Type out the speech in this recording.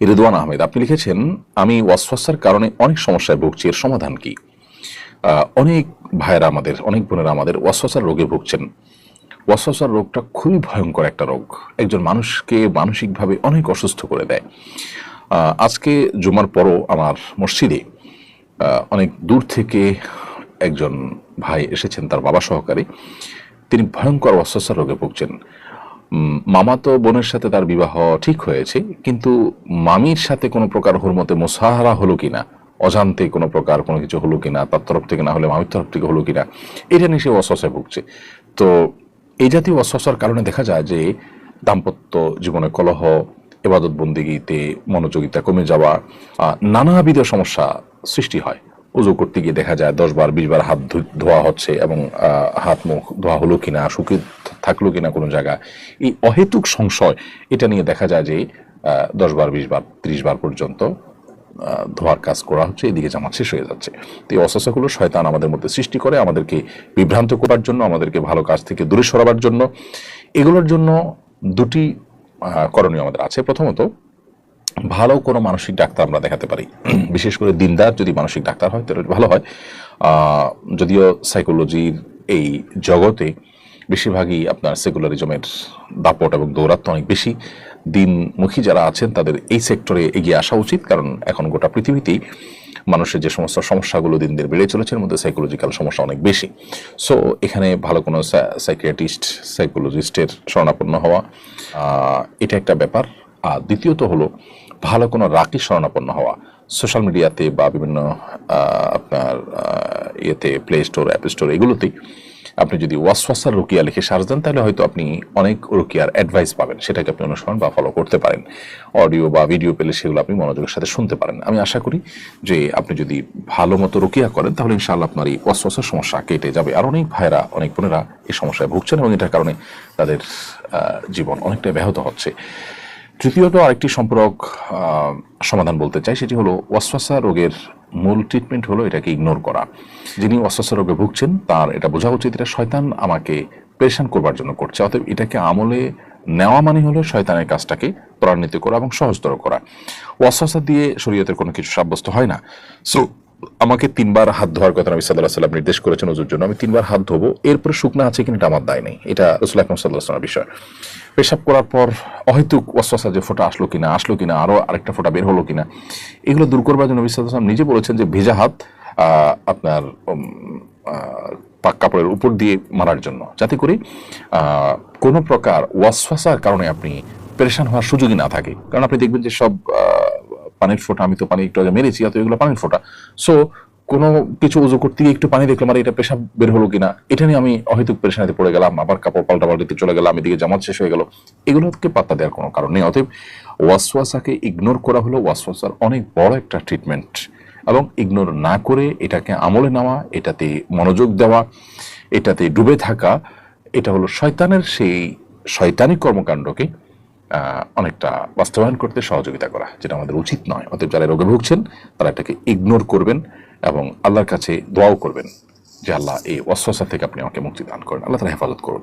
রিদওয়ান আহমেদ, আপনি লিখেছেন, আমি ওয়াসওয়াসার কারণে অনেক সমস্যায় ভুগছি, এর সমাধান কি? অনেক ভাইয়েরা আমাদের, অনেক বোনেরা আমাদের ওয়াসওয়াসার রোগে ভুগছেন। ওয়াসওয়াসার রোগটা খুবই ভয়ঙ্কর একটা রোগ। একজন মানুষকে মানসিকভাবে অনেক অসুস্থ করে দেয়। আজকে জুমার পরও আমার মসজিদে অনেক দূর থেকে একজন ভাই এসেছেন তার বাবা সহকারী। তিনি ভয়ঙ্কর অস্বস্থার রোগে ভুগছেন। মামাতো বোনের সাথে তার বিবাহ ঠিক হয়েছে, কিন্তু মামির সাথে কোনো প্রকার হুরমতে মোসাহারা হলো কিনা, অজান্তে কোনো প্রকার কোনো কিছু হলো কিনা, তার তরফ থেকে না হলে মামির তরফ থেকে হলো কিনা, এটা নিয়ে সে অস্বস্থায় ভুগছে। তো এই জাতীয় অস্বস্থার কারণে দেখা যায় যে দাম্পত্য জীবনে কলহ এবাদত বন্দিগিতে মনোযোগিতা কমে যাওয়া নানাবিধ সমস্যা সৃষ্টি হয়। উজু করতে গিয়ে দেখা যায় দশ বার বিশ বার হাত ধোয়া হচ্ছে এবং হাত, মুখ ধোয়া হলো কিনা শুকিয়ে থাকল কিনা কোনো জায়গা এই অহেতুক সংশয়, এটা নিয়ে দেখা যায় যে দশ বার বিশ বার ত্রিশ বার পর্যন্ত ধোয়ার কাজ করা হচ্ছে, এদিকে জামাত শেষ হয়ে যাচ্ছে। তো এই অস্বস্থাগুলো শয়তান আমাদের মধ্যে সৃষ্টি করে, আমাদেরকে বিভ্রান্ত করার জন্য, আমাদেরকে ভালো কাজ থেকে দূরে সরাবার জন্য। এগুলোর জন্য দুটি করণীয় আমাদের আছে। প্রথমত ভালো কোনো মানসিক ডাক্তার আমরা দেখাতে পারি। বিশেষ করে দিনদার যদি মানসিক ডাক্তার হয়, তাহলে ভালো হয়। যদিও সাইকোলজির এই জগতে বেশিরভাগই আপনার সেকুলারিজমের দাপট এবং দৌরাত্ম অনেক বেশি। দিনমুখী যারা আছেন, তাদের এই সেক্টরে এগিয়ে আসা উচিত। কারণ এখন গোটা পৃথিবীতেই মানুষের যে সমস্ত সমস্যাগুলো দিন দিন বেড়ে চলেছে, এর মধ্যে সাইকোলজিক্যাল সমস্যা অনেক বেশি। সো এখানে ভালো কোনো সাইকিয়াট্রিস্ট সাইকোলজিস্টের শরণাপন্ন হওয়া এটা একটা ব্যাপার। আর দ্বিতীয়ত হলো ভালো কোনো রাকি শরণাপন্ন হওয়া। সোশ্যাল মিডিয়াতে বা বিভিন্ন আপনার ইয়েতে প্লে স্টোর অ্যাপ স্টোর এগুলোতেই আপনি যদি ওয়াসওয়াসার রুকিয়া লিখে সার্চ দেন, তাহলে হয়তো আপনি অনেক রুকিয়ার অ্যাডভাইস পাবেন। সেটাকে আপনি অনুসরণ বা ফলো করতে পারেন। অডিও বা ভিডিও পেলে সেগুলো আপনি মনোযোগের সাথে শুনতে পারেন। আমি আশা করি যে আপনি যদি ভালো মতো রুকিয়া করেন, তাহলে ইনশাআল্লাহ আপনার এই ওয়াসওয়াসার সমস্যা কেটে যাবে। আর অনেক ভাইরা অনেক বোনেরা এই সমস্যায় ভুগছেন এবং এটার কারণে তাদের জীবন অনেকটা ব্যাহত হচ্ছে। তৃতীয়ত আরেকটি সম্পর্ক সমাধান বলতে চাই, সেটি হলো ওয়াসওয়াসা রোগের মূল ট্রিটমেন্ট হলো এটাকে ইগনোর করা। যিনি ওয়াসওয়াসা রোগে ভুগছেন, তার এটা বোঝা উচিত, এটা শয়তান আমাকে পেরেশান করবার জন্য করছে। অতএব এটাকে আমলে নেওয়া মানে হলো শয়তানের কাজটাকে ত্বরান্বিত করা এবং সহজতর করা। ওয়াসওয়াসা দিয়ে শরীয়তের কোনো কিছু সাব্যস্ত হয় না। সো আমাকে তিনবার হাত ধোয়ার কথা নবী সাল্লাহ সাল্লাম নির্দেশ করেছেন ওজুর জন্য। আমি তিনবার হাত ধোবো, এরপরে শুকনা আছে কিনা এটা আমার দায় নেই। এটা রসুল আকরম সাল্লাহ বিষয়। পেশাব করার পর অহেতুক ওয়াসওয়াসা যে ফোঁটা আসলো কিনা আসলো কিনা, আরও আরেকটা ফোঁটা বের হলো কিনা, এগুলো দূর করবার জন্য নবী আলাইহি নিজে বলেছেন যে ভেজা হাত আপনার পাক কাপড়ের উপর দিয়ে মারার জন্য। যাতে করে কোনো প্রকার ওয়াসওয়াসার কারণে আপনি পেরেশান হওয়ার সুযোগই না থাকে। কারণ আপনি দেখবেন যে সব পানির ফোঁটা, আমি তো পানি একটু আগে মেরেছি অত এগুলো পানির ফোঁটা। সো কোনো কিছু উজু করতে গিয়ে একটু পানি দেখলাম, আর এটা পেশাব বের হলো কিনা? এটা নিয়ে আমি অহেতুক পেরেশানিতে পড়ে গেলাম, আবার কাপড় পাল্টা পাল্টিতে চলে গেলাম, এদিকে জামাত শেষ হয়ে গেল। এগুলোকে পাত্তা দেওয়ার কোনো কারণ নেই, অতএব ওয়াসওয়াসাকে ইগনোর করা হলো, ওয়াসওয়াসার অনেক বড় একটা ট্রিটমেন্ট এবং ইগনোর না করে এটাকে আমলে নেওয়া, এটাতে মনোযোগ দেওয়া, এটাতে ডুবে থাকা, এটা হলো শয়তানের সেই শয়তানি কর্মকাণ্ডকে অনেকটা বাস্তবায়ন করতে সহযোগিতা করা, যেটা আমাদের উচিত নয়। অতএব যারা রোগে ভুগছেন, তারা এটাকে ইগনোর করবেন এবং আল্লাহর কাছে দোয়াও করবেন যে, আল্লাহ, এই অস্বসা থেকে আপনি আমাকে মুক্তি দান করেন। আল্লাহ তারা হেফাজত করুন।